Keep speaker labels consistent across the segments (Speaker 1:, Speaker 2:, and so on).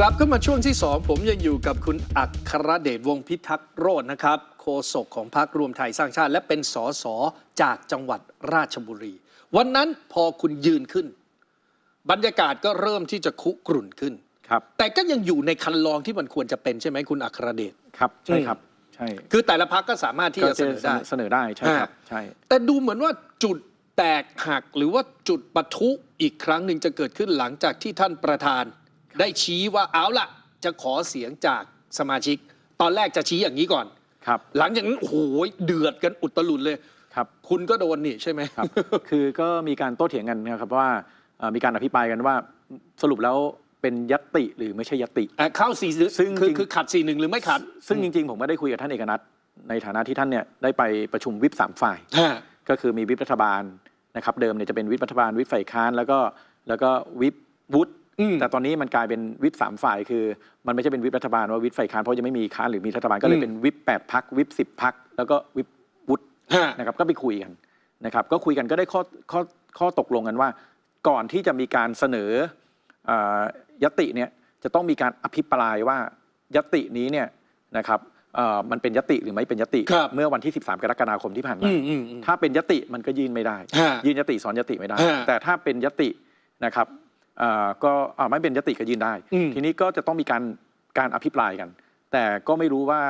Speaker 1: กลับเข้ามาช่วงที่ 2 ผมยังอยู่กับคุณอัครเดชวงศ์พิทักษ์โรจน์นะครับ โฆษกของพรรครวมไทยสร้างชาติ และเป็นสสจากจังหวัดราชบุรี วันนั้นพอคุณยืนขึ้น บรรยากาศก็เริ่มที่จะคุกรุ่นขึ้น
Speaker 2: ครับ
Speaker 1: แต่ก็ยังอยู่ในคันลองที่มันควรจะเป็นใช่ไหมคุณอัครเดช
Speaker 2: ครับใช่ครับใช่
Speaker 1: คือแต่ละพักก็สามารถที่จะเสนอได้
Speaker 2: เสนอได้ใช่ครับ
Speaker 1: อ่า
Speaker 2: ใช่
Speaker 1: แต่ดูเหมือนว่าจุดแตกหักหรือว่าจุดปะทุอีกครั้งหนึ่งจะเกิดขึ้นหลังจากที่ท่านประธาน ได้ชี้ว่าเอาละจะขอเสียงจากสมาชิก ตอนแรกจะชี้อย่างนี้ก่อน
Speaker 2: ครับ
Speaker 1: หลังจากนั้นโอ้โหเดือดกันอุตลุดเลย
Speaker 2: ครับ
Speaker 1: คุณก็โดนนี่ใช่ไหม
Speaker 2: ครับ คือก็มีการโต้เถียงกันนะครับว่าเอ่อมีการอภิปรายกันว่าสรุปแล้วเป็นยัตติหรือไม่ใช่ยัตติ
Speaker 1: อะเข้าสี่
Speaker 2: ซึ่ง
Speaker 1: คือ
Speaker 2: จริง
Speaker 1: คือขัดสี่หนึ่งหรือไม่ขัด
Speaker 2: ซึ่งจริงๆ ผมก็ได้คุยกับท่านเอกนัทในฐานะที่ท่านเนี่ยได้ไปประชุมวิปสามฝ่าย
Speaker 1: ฮะ
Speaker 2: ก็คือมีวิปรัฐบาลนะครับเดิมเนี่ยจะเป็นวิปรัฐบาลวิปฝ่ายค้านแล้วก็แล้วก็วิปวุฒิ
Speaker 1: อืม
Speaker 2: แต่ตอนนี้มันกลายเป็นวิปสามฝ่ายคือ มันไม่ใช่เป็นวิปรัฐบาลว่าวิปฝ่ายค้านเพราะยังไม่มีค้านหรือมีรัฐบาลก็เลยเป็นวิปแปดพักวิปสิบพักแล้วก็วิปวุฒินะครับก็ไปคุยกันนะครับก็คุยกันก็ได้ข้อข้อข้อตกลงกันว่า ก่อนที่จะมีการเสนอยติเนี่ยจะต้องมีการอภิปรายว่ายตินี้เนี่ยนะครับมันเป็นยติหรือไม่เป็นยติ เมื่อวันที่ 13 กรกฎาคมที่ผ่านมาถ้าเป็นยติมันก็ยื่นไม่ได้ ยื่นยติสอนยติไม่ได้ แต่ถ้าเป็นยตินะครับ ก็อ่าไม่เป็นยติก็ยื่นได้
Speaker 1: อืม
Speaker 2: ทีนี้ก็จะต้องมีการการอภิปรายกัน แต่ก็ไม่รู้ว่า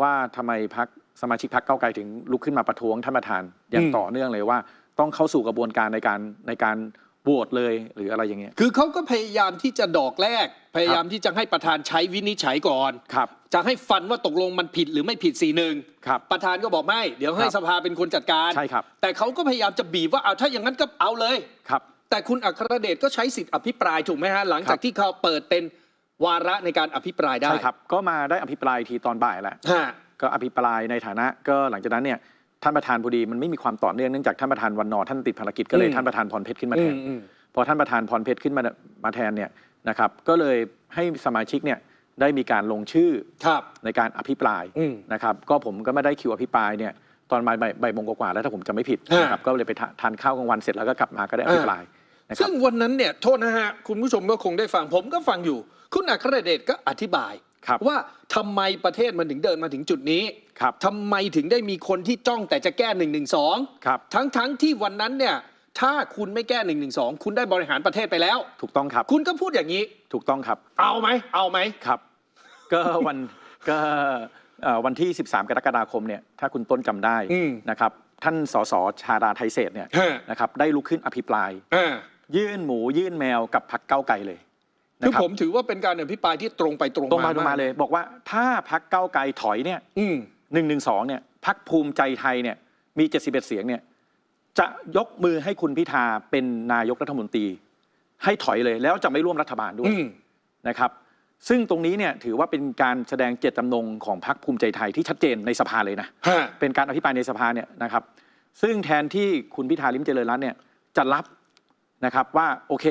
Speaker 2: ว่าทำไมพักสมาชิกพักเก้าวไกลถึงลุกขึ้นมาประท้วงท่านประธานอย่างต่อเนื่องเลยว่า ต้องเข้าสู่กระบวนการในการในการโหวตเลยหรืออะไรอย่างเงี้ย
Speaker 1: คือเขาก็พยายามที่จะดอกแรก พยายามที่จะให้ประธานใช้วินิจฉัยก่อน
Speaker 2: ครับ
Speaker 1: จะให้ฟันว่าตกลงมันผิดหรือไม่ผิดสี่หนึ่ง
Speaker 2: ครับ
Speaker 1: ประธานก็บอกไม่ เดี๋ยวให้
Speaker 2: ครับ
Speaker 1: สภาเป็นคนจัดการ
Speaker 2: ใช่ครับ
Speaker 1: แต่เขาก็พยายามจะบีบว่าเอาถ้าอย่างนั้นก็เอาเลย
Speaker 2: ครับ
Speaker 1: แต่คุณอัครเดชก็ใช้สิทธิ์อภิปรายถูกไหมฮะหลังจาก
Speaker 2: ครับ
Speaker 1: ที่เขาเปิดเป็นวาระในการอภิปรายได้
Speaker 2: ใช่ครับ ก็มาได้อภิปรายทีตอนบ่ายแล้ว
Speaker 1: ฮะ
Speaker 2: ก็อภิปรายในฐานะ ก็หลังจากนั้นเนี่ยท่านประธานพอดีมันไม่มีความต่อเนื่องเนื่องจากท่านประธานวันนอร์ท่านติดภารกิจก็เลย
Speaker 1: อืม
Speaker 2: ท่านประธานพรเพชรขึ้นมาแทน
Speaker 1: อืมอืม
Speaker 2: พอท่านประธานพรเพชรขึ้นมามาแทนเนี่ยนะครับ ก็เลยให้สมาชิกเนี่ยได้มีการลงชื่อ
Speaker 1: ครับ
Speaker 2: ในการอภิปราย
Speaker 1: อืม
Speaker 2: นะครับ ก็ผมก็ไม่ได้คิวอภิปรายเนี่ยตอนบ่ายบ่ายบ่ายโมงกว่าๆแล้วถ้าผมจะไม่ผิด
Speaker 1: ฮะ
Speaker 2: นะครับก็เลยไปทาทานข้าวกลางวันเสร็จแล้วก็กลับมาก็ได้อภิปรายนะครั
Speaker 1: ซึ่
Speaker 2: บ
Speaker 1: งวันนั้นเนี่ยโทษนะฮะ คุณผู้ชมก็คงได้ฟังผมก็ฟังอยู่ คุณอัครเดชก็อธิบาย
Speaker 2: ครับ
Speaker 1: ว่าทำไมประเทศมันถึงเดินมาถึงจุดนี้
Speaker 2: ครับ
Speaker 1: ทำไมถึงได้มีคนที่จ้องแต่จะแก้1นึ
Speaker 2: ครับ
Speaker 1: ทั้งทั้งๆที่วันนั้นเนี่ยถ้าคุณไม่แก้1นึคุณได้บริหารประเทศไปแล้ว
Speaker 2: ถูกต้องครับ
Speaker 1: คุณก็พูดอย่างนี้
Speaker 2: ถูกต้องครับ
Speaker 1: เอาไหม เอาไหม
Speaker 2: ครับ ก็วันก็เอ่อวันที่ 13 กรกฎาคมเนี่ยถ้าคุณต้นจำได้
Speaker 1: อืม
Speaker 2: นะครับ ท่านสสชาดาไทยเศษเนี่ย
Speaker 1: ฮะ
Speaker 2: นะครับได้ลุกขึ้นอภิปราย
Speaker 1: อ่า
Speaker 2: ยื่นหมูยื่นแมวกับพักเก้าวไกลเลยนะ
Speaker 1: คือ
Speaker 2: ครับ
Speaker 1: ผมถือว่าเป็นการอภิปรายที่ตรงไปตรง
Speaker 2: ตรง
Speaker 1: มา
Speaker 2: มาตรงมาเลย บอกว่าถ้าพักเก้าวไกลถอยเนี่ย
Speaker 1: อืม
Speaker 2: หนึ่งหนึ่งสองเนี่ยพักภูมิใจไทยเนี่ยมี71เสียงเนี่ยจะยกมือให้คุณพิธาเป็นนายกรัฐมนตรี ให้ถอยเลยแล้วจะไม่ร่วมรัฐบาลด้วย
Speaker 1: อืม
Speaker 2: นะครับซึ่งตรงนี้เนี่ยถือว่าเป็นการแสดงเจตจำนงของพรรคภูมิใจไทยที่ชัดเจนในสภาเลยนะ
Speaker 1: ฮะ
Speaker 2: เป็นการอภิปรายในสภาเนี่ยนะครับ ซึ่งแทนที่คุณพิธาลิมเจริญรัตน์เนี่ยจะรับ นะครับว่าโอเค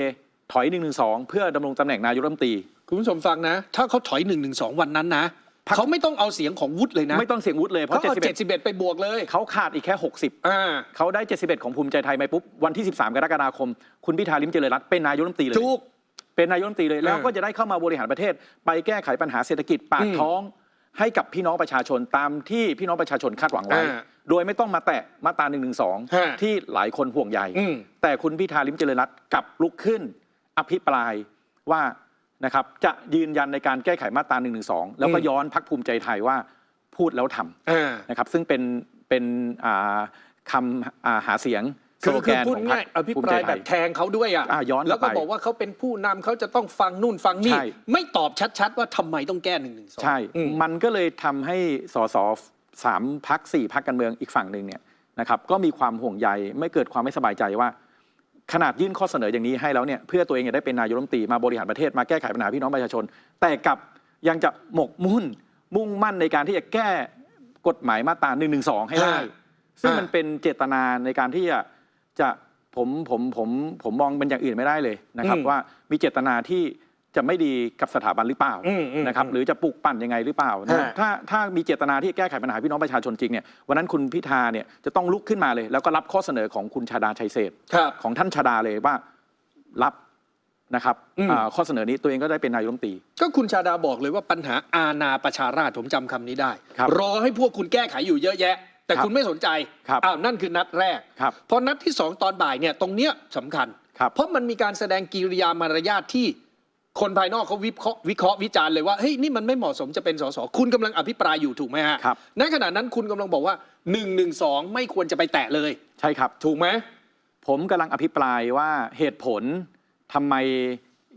Speaker 2: ถอย1นึเพื่อดำรงตำแหน่งนายกรัฐมนตรี
Speaker 1: คุณผู้ชมฟังนะ ถ้าเขาถอย1นึวันนั้นนะ
Speaker 2: พรรค
Speaker 1: เขาไม่ต้องเอาเสียงของวุฒิเลยนะ
Speaker 2: ไม่ต้องเสียงวุฒิเลยเพ
Speaker 1: เขา
Speaker 2: ราะ
Speaker 1: เอา
Speaker 2: 71
Speaker 1: 71 ไปบวกเลย
Speaker 2: เขาขาดอีกแค่ 60
Speaker 1: อ่า
Speaker 2: เขาได้ 71 ของภูมิใจไทยไปปุ๊บ วันที่ 13 กรกฎาคม คุณพิธาลิมเจริญรัตน์เป็นนายกรัฐมนตรีเลย
Speaker 1: ถูก
Speaker 2: เป็นนายกรัฐมนตรีเลย แล้ว
Speaker 1: เออ
Speaker 2: ก็จะได้เข้ามาบริหารประเทศ ไปแก้ไขปัญหาเศรษฐกิจปาก
Speaker 1: อืม
Speaker 2: ท้อง ให้กับพี่น้องประชาชนตามที่พี่น้องประชาชนคาดหวังไว้
Speaker 1: อ่า
Speaker 2: โดยไม่ต้องมาแตะมาตรา1นึ
Speaker 1: ฮะ
Speaker 2: ที่หลายคนห่วงใย
Speaker 1: อืม
Speaker 2: แต่คุณพิธาลิมเจริญรัตน์กลับลุกขึ้น อภิปรายว่านะครับจะยืนยันในการแก้ไขมาตรา1นึแล้วก็
Speaker 1: อืม
Speaker 2: ย้อนพักภูมิใจไทยว่าพูดแล้วทำ
Speaker 1: อ่า
Speaker 2: นะครับซึ่งเป็นเป็นอ่าคำอ่าหาเสียง
Speaker 1: คือ
Speaker 2: โซโล
Speaker 1: คื
Speaker 2: แก
Speaker 1: อนพูด
Speaker 2: ของพรร
Speaker 1: ง่าย
Speaker 2: ค
Speaker 1: อภิ
Speaker 2: ภู
Speaker 1: ป
Speaker 2: มิใจ
Speaker 1: ราย
Speaker 2: ไท
Speaker 1: แบบแทงเขาด้วยอะ
Speaker 2: อะย้อน
Speaker 1: แล้วก็
Speaker 2: กลับไป
Speaker 1: บอกว่าเขาเป็นผู้นำเขาจะต้องฟังนู่นฟังนี่
Speaker 2: ใช่
Speaker 1: ไม่ตอบชัดๆ ว่าทำไมต้องแก้1นึ
Speaker 2: ใช่ มันก็เลยทำให้สส สามพักสี่พักการเมืองอีกฝั่งหนึ่งเนี่ยนะครับก็มีความห่วงใยไม่เกิดความไม่สบายใจว่า ขนาดยื่นข้อเสนออย่างนี้ให้แล้วเนี่ยเพื่อตัวเองจะได้เป็นนายกรัฐมนตรีมาบริหารประเทศมาแก้ไขปัญหาพี่น้องประชาชน แต่กลับยังจะหมกมุ่นมุ่งมั่นในการที่จะแก้กฎหมายมาตรา1นึให้ได้ ซึ่งมันเป็นเจตนาในการที่จะจะผมผมผมผมมองเป็นอย่างอื่นไม่ได้เลยนะครับ
Speaker 1: อืม
Speaker 2: ว่ามีเจตนาที่ จะไม่ดีกับสถาบันหรือเปล่า
Speaker 1: อืมอืม
Speaker 2: นะครับ
Speaker 1: อืม
Speaker 2: หรือจะปลุกปั่นยังไงหรือเปล่านะ
Speaker 1: ฮะ
Speaker 2: ถ้าถ้ามีเจตนาที่จะแก้ไขปัญหาพี่น้องประชาชนจริงเนี่ยวันนั้นคุณพิธาเนี่ยจะต้องลุกขึ้นมาเลย แล้วก็รับข้อเสนอของคุณชาดาชัยเศษ
Speaker 1: ครับ
Speaker 2: ของท่านชาดาเลยว่ารับนะครับ
Speaker 1: อืม
Speaker 2: อ่าข้อเสนอนี้ตัวเองก็ได้เป็นนายกรัฐมนตรี
Speaker 1: ก็คุณชาดาบอกเลยว่าปัญหาอาณาประชาราษฎร์ผมจำคำนี้ได้
Speaker 2: ครับ
Speaker 1: รอให้พวกคุณแก้ไขอยู่เยอะแยะ แต่
Speaker 2: ครับ
Speaker 1: คุณไม่สนใจ
Speaker 2: ครับ
Speaker 1: อ้าวนั่นคือนัดแรก
Speaker 2: ครับ
Speaker 1: พอนัดที่สองตอนบ่ายเนี่ยตรงเนี้ยสำคัญ
Speaker 2: ครับ
Speaker 1: เพราะมันมีการแสดงกิริยามารยาทที่ คนภายนอกเขาวิเคราะห์วิเคราะห์วิจารณ์เลยว่าเฮ้ยนี่มันไม่เหมาะสมจะเป็นสสคุณกำลังอภิปรายอยู่ถูกไหมฮะ
Speaker 2: ครับ
Speaker 1: ณขณะนั้นคุณกำลังบอกว่า1นึไม่ควรจะไปแตะเลย
Speaker 2: ใช่ครับ
Speaker 1: ถูกไหม
Speaker 2: ผมกำลังอภิปรายว่าเหตุผลทำไม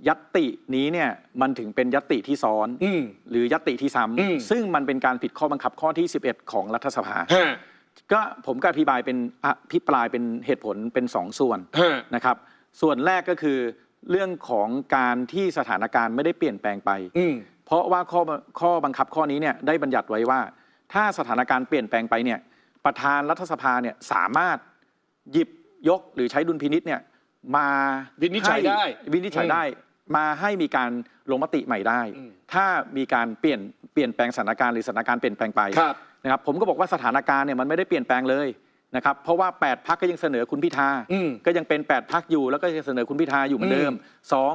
Speaker 2: ยัตตินี้เนี่ยมันถึงเป็นยัตติที่ซ้อน
Speaker 1: อืม
Speaker 2: หรือยัตติที่ซ้
Speaker 1: อืมำ
Speaker 2: ซึ่งมันเป็นการผิดข้อบังคับข้อที่ 11 ของรัฐสภา
Speaker 1: ฮะ
Speaker 2: ก็ผมก็อภิปรายเป็นอภิปรายเป็นเหตุผลเป็นสองส่วน
Speaker 1: ฮะ
Speaker 2: นะครับ ส่วนแรกก็คือ เรื่องของการที่สถานการณ์ไม่ได้เปลี่ยนแปลงไป
Speaker 1: อืม
Speaker 2: เพราะว่าข้อข้อบังคับข้อนี้เนี่ยได้บัญญัติไว้ว่า ถ้าสถานการณ์เปลี่ยนแปลงไปเนี่ยประธานรัฐสภาเนี่ยสามารถหยิบยกหรือใช้ดุลพินิษเนี่ยมา
Speaker 1: วินิจฉัย
Speaker 2: ให้
Speaker 1: ได้
Speaker 2: วินิจฉัยได้ มาให้มีการลงมติใหม่ได้
Speaker 1: อืม
Speaker 2: ถ้ามีการเปลี่ยนเปลี่ยนแปลงสถานการณ์หรือสถานการณ์เปลี่ยนแปลงไป
Speaker 1: ครับ
Speaker 2: นะครับผมก็บอกว่าสถานการณ์เนี่ยมันไม่ได้เปลี่ยนแปลงเลย นะครับเพราะว่า 8 พักก็ยังเสนอคุณพิธา
Speaker 1: อืม
Speaker 2: ก็ยังเป็น 8 พักอยู่แล้วก็จะเสนอคุณพิธาอยู่เหมือนเดิมสอง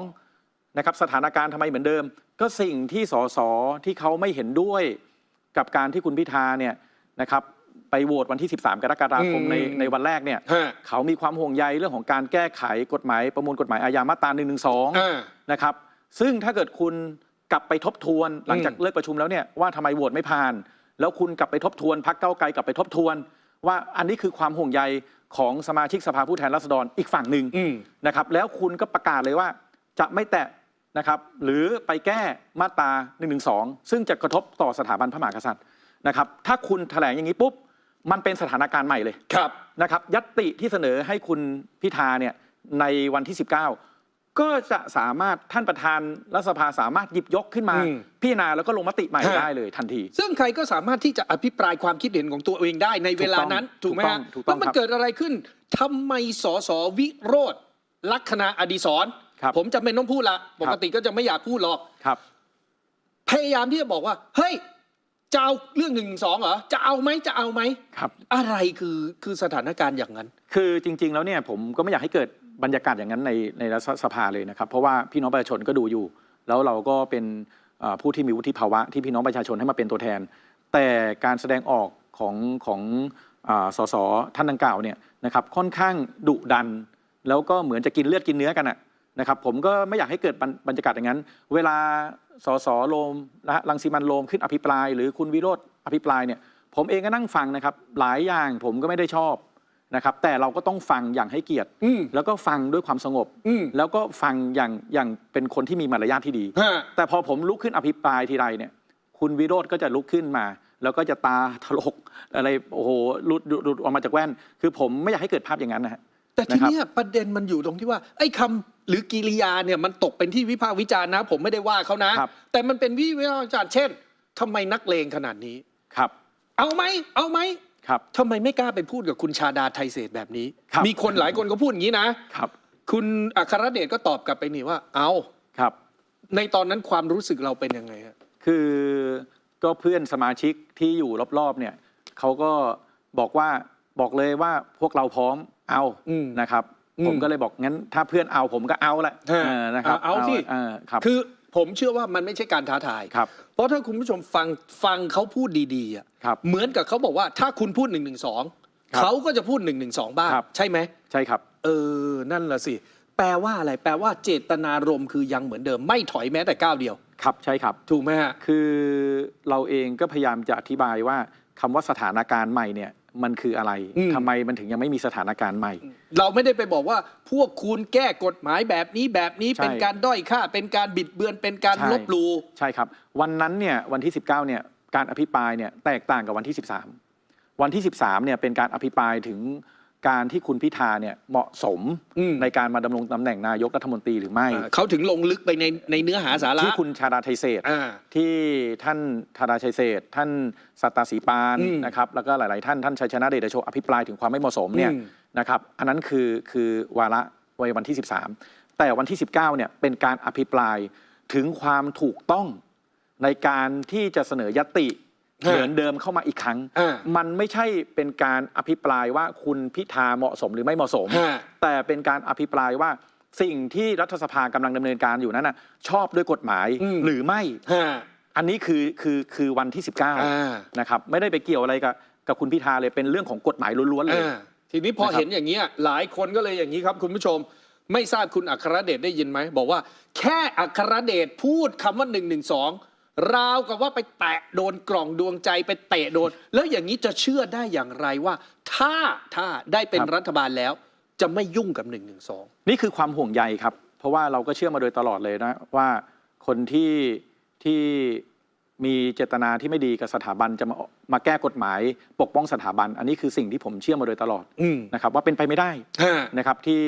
Speaker 2: นะครับสถานการณ์ทำไมเหมือนเดิม ก็สิ่งที่สสที่เขาไม่เห็นด้วยกับการที่คุณพิธาเนี่ยนะครับไปโหวตวันที่ 13 กรกฎาคม
Speaker 1: อืม
Speaker 2: ในในวันแรกเนี่ย
Speaker 1: ฮะ
Speaker 2: เขามีความห่วงใยเรื่องของการแก้ไขกฎหมายประมวลกฎหมายอาญามาตรา1นึ
Speaker 1: อ่า
Speaker 2: นะครับซึ่งถ้าเกิดคุณกลับไปทบทวนหลังจาก
Speaker 1: อืม
Speaker 2: เลิกประชุมแล้วเนี่ยว่าทำไมโหวตไม่ผ่าน แล้วคุณกลับไปทบทวนพักเก้าวไกลกลับไปทบทวน ว่าอันนี้คือความห่วงใยของสมาชิกสภาผู้แทนราษฎรอีกฝั่งหนึ่ง
Speaker 1: อืม
Speaker 2: นะครับแล้วคุณก็ประกาศเลยว่าจะไม่แตะนะครับหรือไปแก้มาตรา1นึซึ่งจะกระทบต่อสถาบันพระมหากษัตริย์นะครับถ้าคุณแถลงอย่างนี้ปุ๊บมันเป็นสถานการณ์ใหม่เลย
Speaker 1: ครับ
Speaker 2: นะครับยัตติที่เสนอให้คุณพิธาเนี่ยในวันที่ 19 ก็จะสามารถท่านประธานรัฐสภาสามารถหยิบยกขึ้นมา
Speaker 1: อืม
Speaker 2: พิจารณาแล้วก็ลงมติใหม่
Speaker 1: ฮะ
Speaker 2: ได้เลยทันที
Speaker 1: ซึ่งใครก็สามารถที่จะอภิปรายความคิดเห็นของตัวเองได้ในเวลานั้น
Speaker 2: ถู
Speaker 1: ถูก
Speaker 2: ก
Speaker 1: ไหม
Speaker 2: ต้อง
Speaker 1: ฮะ
Speaker 2: ถูกต้อง
Speaker 1: แล้วมัน
Speaker 2: ครับ
Speaker 1: เกิดอะไรขึ้นทำไมสสวิโรธลักษณะอดีศร
Speaker 2: ครับ
Speaker 1: ผมจำเป็นต้องพูดละปกติก็จะไม่อยากพูดหรอก
Speaker 2: ครับ
Speaker 1: พยายามที่จะบอกว่า เฮ้ยจะเอาเรื่องหนึ่งสองเหรอ จะเอาไหมจะเอาไหม
Speaker 2: ครับ
Speaker 1: อะไรคือคือสถานการณ์อย่างนั้น
Speaker 2: คือจริง ๆ แล้วเนี่ยผมก็ไม่อยากให้เกิด บรรยากาศอย่างนั้นในในรัฐสภาเลยนะครับ เพราะว่าพี่น้องประชาชนก็ดูอยู่ แล้วเราก็เป็นผู้ที่มีวุฒิภาวะที่พี่น้องประชาชนให้มาเป็นตัวแทน แต่การแสดงออกของของอสสท่านดังกล่าวเนี่ยนะครับค่อนข้างดุดัน แล้วก็เหมือนจะกินเลือดกินเนื้อกันอะนะครับผมก็ไม่อยากให้เกิดบรรบรยากาศอย่างนั้น เวลาสสโลมและรังสีมันโลมขึ้นอภิปราย หรือคุณวิโรธอภิปรายเนี่ยผมเองก็นั่งฟังนะครับหลายอย่างผมก็ไม่ได้ชอบ นะครับแต่เราก็ต้องฟังอย่างให้เกียรติ
Speaker 1: อืม
Speaker 2: แล้วก็ฟังด้วยความสงบ
Speaker 1: อืม
Speaker 2: แล้วก็ฟังอย่างอย่างเป็นคนที่มีมารยาทที่ดี
Speaker 1: ฮะ
Speaker 2: แต่พอผมลุกขึ้นอภิปรายทีไรเนี่ยคุณวิโรธก็จะลุกขึ้นมา แล้วก็จะตาถลกอะไรโอ้โหหลุดหลุดหลุดออกมาจากแว่น คือผมไม่อยากให้เกิดภาพอย่างนั้นนะฮะ
Speaker 1: แต่ที
Speaker 2: นะครับ
Speaker 1: เนี้ยประเด็นมันอยู่ตรงที่ว่า ไอ้คำหรือกิริยาเนี่ยมันตกเป็นที่วิพากษ์วิจารณ์นะ ผมไม่ได้ว่าเขานะ
Speaker 2: ครับ
Speaker 1: แต่มันเป็นวิพากษ์วิจารณ์เช่นทำไมนักเลงขนาดนี้
Speaker 2: ครับ
Speaker 1: เอาไหมเอาไหม
Speaker 2: ครับ
Speaker 1: ทำไมไม่กล้าไปพูดกับคุณชาดาไทยเศรษฐ์แบบนี้
Speaker 2: ครับ
Speaker 1: มีคนหลายคนก็พูดอย่างนี้นะ
Speaker 2: ครับ
Speaker 1: คุณอัครเดชก็ตอบกลับไปนี่ว่า เอา
Speaker 2: ครับ
Speaker 1: ในตอนนั้นความรู้สึกเราเป็นยังไงฮะ
Speaker 2: คือก็เพื่อนสมาชิกที่อยู่รอบๆเนี่ยเขาก็บอกว่าบอกเลยว่าพวกเราพร้อมเอา
Speaker 1: อืม
Speaker 2: นะครับ
Speaker 1: อืม
Speaker 2: ผมก็เลยบอกงั้นถ้าเพื่อนเอาผมก็เอาแหละ
Speaker 1: ฮะ
Speaker 2: เออนะครับ
Speaker 1: เอาเอาสิ
Speaker 2: เออครับ
Speaker 1: คือ ผมเชื่อว่ามันไม่ใช่การท้าทาย
Speaker 2: ครับ
Speaker 1: เพราะถ้าคุณผู้ชมฟังฟังเขาพูดดีๆอะ
Speaker 2: ครับ
Speaker 1: เหมือนกับเขาบอกว่าถ้าคุณพูด1นึ
Speaker 2: ครับ
Speaker 1: เขาก็จะพูด1นึบ้าง
Speaker 2: ครับ
Speaker 1: ใช่ไหม
Speaker 2: ใช่ครับ
Speaker 1: เออ นั่นละสิ แปลว่าอะไร แปลว่าเจตนารมณ์คือยังเหมือนเดิม ไม่ถอยแม้แต่ก้าวเดียว
Speaker 2: ครับ ใช่ครับ
Speaker 1: ถูกไหมฮะ
Speaker 2: คือเราเองก็พยายามจะอธิบายว่าคำว่าสถานการณ์ใหม่เนี่ย มันคืออะไร
Speaker 1: อืม
Speaker 2: ทำไมมันถึงยังไม่มีสถานการณ์ใหม่
Speaker 1: เราไม่ได้ไปบอกว่าพวกคุณแก้กฎหมายแบบนี้แบบนี้
Speaker 2: ใช่
Speaker 1: เป็นการด้อยค่า เป็นการบิดเบือนเป็นการ
Speaker 2: ใช่
Speaker 1: ลบหลู่
Speaker 2: ใช่ครับ วันนั้นเนี่ยวันที่ 19เนี่ยการอภิปรายเนี่ยแตกต่างกับวันที่ 13 วันที่ 13เนี่ยเป็นการอภิปรายถึง การที่คุณพิธาเนี่ยเหมาะสม
Speaker 1: อืม
Speaker 2: ในการมาดำรงตำแหน่งนายกรัฐมนตรีหรือไม่
Speaker 1: อ่าเขาถึงลงลึกไปในในเนื้อหาสาระ
Speaker 2: ที่คุณชาดาไทยเศรษฐ์
Speaker 1: อ่า
Speaker 2: ที่ท่านธาดาชัยเศรษฐ์ท่านสัตตาศรีปาน
Speaker 1: อืม
Speaker 2: นะครับแล้วก็หลาย ๆ ท่าน ท่านชัยชนะเดชโชอภิปรายถึงความไม่เหมาะสมเนี่ย
Speaker 1: อืม
Speaker 2: นะครับอันนั้นคือคือวาระวัยวันที่ 13 แต่วันที่ 19เนี่ยเป็นการอภิปรายถึงความถูกต้องในการที่จะเสนอยติ
Speaker 1: ฮะ
Speaker 2: เหมือนเดิมเข้ามาอีกครั้ง
Speaker 1: อ่า
Speaker 2: มันไม่ใช่เป็นการอภิปรายว่าคุณพิธาเหมาะสมหรือไม่เหมาะสม
Speaker 1: ฮะ
Speaker 2: แต่เป็นการอภิปรายว่าสิ่งที่รัฐสภากำลังดำเนินการอยู่นั้นนะชอบด้วยกฎหมาย
Speaker 1: อืม
Speaker 2: หรือไม่
Speaker 1: ฮะ
Speaker 2: อันนี้คือคือคือวันที่
Speaker 1: อ่า
Speaker 2: 19นะครับไม่ได้ไปเกี่ยวอะไรกับกับคุณพิธาเลยเป็นเรื่องของกฎหมายล้วนๆเลย
Speaker 1: อ่าทีนี้พอ
Speaker 2: นะครับ
Speaker 1: เห็นอย่างเงี้ยหลายคนก็เลยอย่างนี้ครับ คุณผู้ชม ไม่ทราบคุณอัครเดชได้ยินไหมบอกว่า แค่อัครเดชพูดคำว่า1นึ ราวกับว่าไปแตะโดนกล่องดวงใจไปเตะโดน แล้วอย่างนี้จะเชื่อได้อย่างไรว่า ถ้าถ้าได้เป็นรัฐบาลแล้ว จะไม่ยุ่งกับ1นึ
Speaker 2: นี่คือความห่วงใยครับ เพราะว่าเราก็เชื่อมาโดยตลอดเลยนะว่าคนที่ที่มีเจตนาที่ไม่ดีกับสถาบันจะมามาแก้กฎหมาย ปกป้องสถาบัน อันนี้คือสิ่งที่ผมเชื่อมาโดยตลอด
Speaker 1: อืม
Speaker 2: นะครับว่าเป็นไปไม่ได้
Speaker 1: ฮะ
Speaker 2: นะครับที่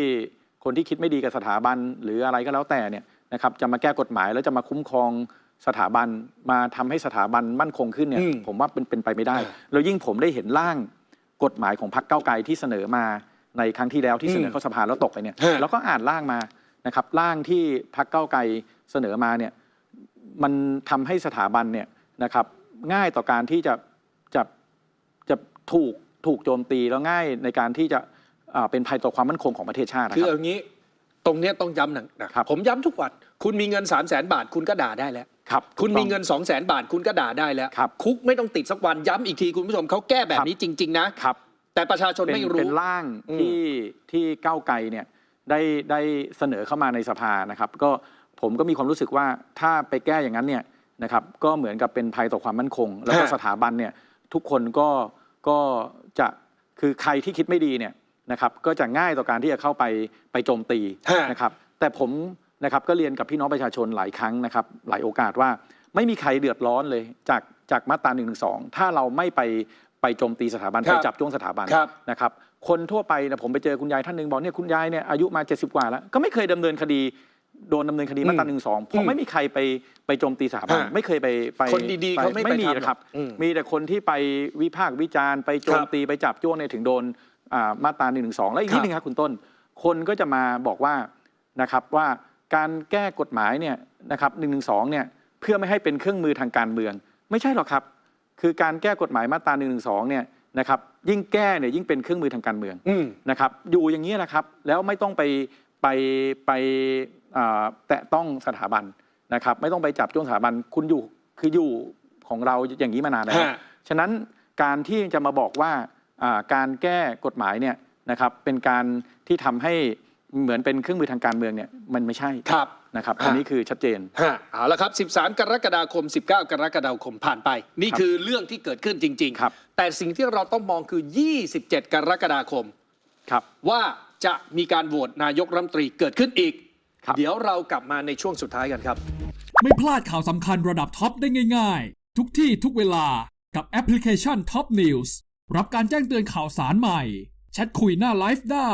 Speaker 2: คนที่คิดไม่ดีกับสถาบันหรืออะไรก็แล้วแต่เนี่ยนะครับจะมาแก้กฎหมายแล้วจะมาคุ้มครอง สถาบันมาทำให้สถาบันมั่นคงขึ้นเนี่ย
Speaker 1: อืม
Speaker 2: ผมว่าเป็นเป็นไปไม่ได้
Speaker 1: อ่า
Speaker 2: แล้วยิ่งผมได้เห็นร่างกฎหมายของพรรคเก้าวไกลที่เสนอมาในครั้งที่แล้วที่เสนอเข้าสภาแล้วตกไปเนี่ย
Speaker 1: ฮะ
Speaker 2: แล้วก็อ่านร่างมานะครับร่างที่พรรคเก้าวไกลเสนอมาเนี่ยมันทำให้สถาบันเนี่ยนะครับง่ายต่อการที่จะจะจะถูกถูกโจมตีแล้วง่ายในการที่จะอ่าเป็นภัยต่อความมั่นคงของประเทศชาตินะ
Speaker 1: คือ
Speaker 2: ครับ
Speaker 1: เอางี้ตรงเนี้ยต้องย้ำหนักนะครับผมย้ำทุกวัน คุณมีเงิน 3 0 0แสนบาท คุณก็ด่าได้แล้ว
Speaker 2: ครับ
Speaker 1: คุณ
Speaker 2: ถูกต้
Speaker 1: มี
Speaker 2: อง
Speaker 1: เงิน 2 0 0แสนบาทคุณก็ด่าได้แล้ว
Speaker 2: ครับ
Speaker 1: คุกไม่ต้องติดสักวันย้ำอีกทีคุณผู้ชมเขาแก้แบบนี้จริง ๆ นะ
Speaker 2: ครับ
Speaker 1: แต่ประชาชน
Speaker 2: เป็น
Speaker 1: ไม่รู้
Speaker 2: เป็นร่าง
Speaker 1: อืม
Speaker 2: ที่ที่ก้าวไกลเนี่ยได้ได้เสนอเข้ามาในสภานะครับ ก็ผมก็มีความรู้สึกว่าถ้าไปแก้อย่างนั้นเนี่ยนะครับก็เหมือนกับเป็นภัยต่อความมั่นคง แล้วก็
Speaker 1: ฮะ
Speaker 2: สถาบันเนี่ยทุกคนก็ก็จะคือใครที่คิดไม่ดีเนี่ยนะครับก็จะง่ายต่อการที่จะเข้าไปไปโจมตี
Speaker 1: ฮะ
Speaker 2: นะครับ แต่ผม นะครับก็เรียนกับพี่น้องประชาชนหลายครั้งนะครับหลายโอกาสว่าไม่มีใครเดือดร้อนเลยจากจากมาตรา1นึถ้าเราไม่ไปไปโจมตีสถาบัน
Speaker 1: ครับ
Speaker 2: ไปจับจ้วงสถาบัน
Speaker 1: ครับ
Speaker 2: นะครับคนทั่วไปนะผมไปเจอคุณยายท่านหนึ่งบอกเนี่ยคุณยายเนี่ยอายุมา 70 กว่าแล้ว ก็ไม่เคยดำเนินคดีโดนดำเนินคดีมาตราหนึ่งสองเพ
Speaker 1: อื
Speaker 2: ราะ
Speaker 1: ม
Speaker 2: ไม่มีใครไปไปโจมตีสถาบัน
Speaker 1: ฮะ
Speaker 2: ไม่เคยไปไป
Speaker 1: คนดีๆเขาไม่ไป
Speaker 2: ไม่มี
Speaker 1: ทำหรอก
Speaker 2: นะครับ
Speaker 1: อืม
Speaker 2: มีแต่คนที่ไปวิพากษ์วิจารณ์ไปโจมตีไปจับจ้วงเนี่ยถึงโดนอ่ามาตราหนึ่งสองและอีก
Speaker 1: ครับ
Speaker 2: นิดนึงครับคุณต้น คนก็จะมาบอกว่านะครับว่า การแก้กฎหมายเนี่ยนะครับหนึ่งหนึ่งสองเนี่ยเพื่อไม่ให้เป็นเครื่องมือทางการเมือง ไม่ใช่หรอกครับ คือการแก้กฎหมายมาตรา1นึเนี่ยนะครับยิ่งแก้เนี่ยยิ่งเป็นเครื่องมือทางการเมือง
Speaker 1: อืม
Speaker 2: นะครับอยู่อย่างนี้ยนะครับแล้วไม่ต้องไปไปไปอ่าแตะต้องสถาบันนะครับไม่ต้องไปจับจ้วงสถาบันคุณอยู่คืออยู่ของเราอย่างนี้มานานแล้ว
Speaker 1: ฮะ
Speaker 2: ฉะนั้นการที่จะมาบอกว่าอ่าการแก้กฎหมายเนี่ยนะครับเป็นการที่ทำให้ เหมือนเป็นเครื่องมือทางการเมืองเนี่ยมันไม่ใช่
Speaker 1: ครับ
Speaker 2: นะครับ
Speaker 1: ฮะ
Speaker 2: อันนี้คือชัดเจน
Speaker 1: ฮะเอาละครับ 13 กรกฎาคม 19 กรกฎาคมผ่านไป นี่
Speaker 2: ครับ
Speaker 1: คือเรื่องที่เกิดขึ้นจริง
Speaker 2: ครับ
Speaker 1: ๆแต่สิ่งที่เราต้องมองคือ 27 กรกฎาคม
Speaker 2: ครับ
Speaker 1: ว่าจะมีการโหวตนายกรัฐมนตรีเกิดขึ้นอีก
Speaker 2: ครับ
Speaker 1: เดี๋ยวเรากลับมาในช่วงสุดท้ายกันครับ
Speaker 3: ไม่พลาดข่าวสำคัญระดับท็อปได้ง่าย ๆ ทุกที่ทุกเวลากับแอปพลิเคชัน Top News รับการแจ้งเตือนข่าวสารใหม่แชทคุยหน้าไลฟ์ได้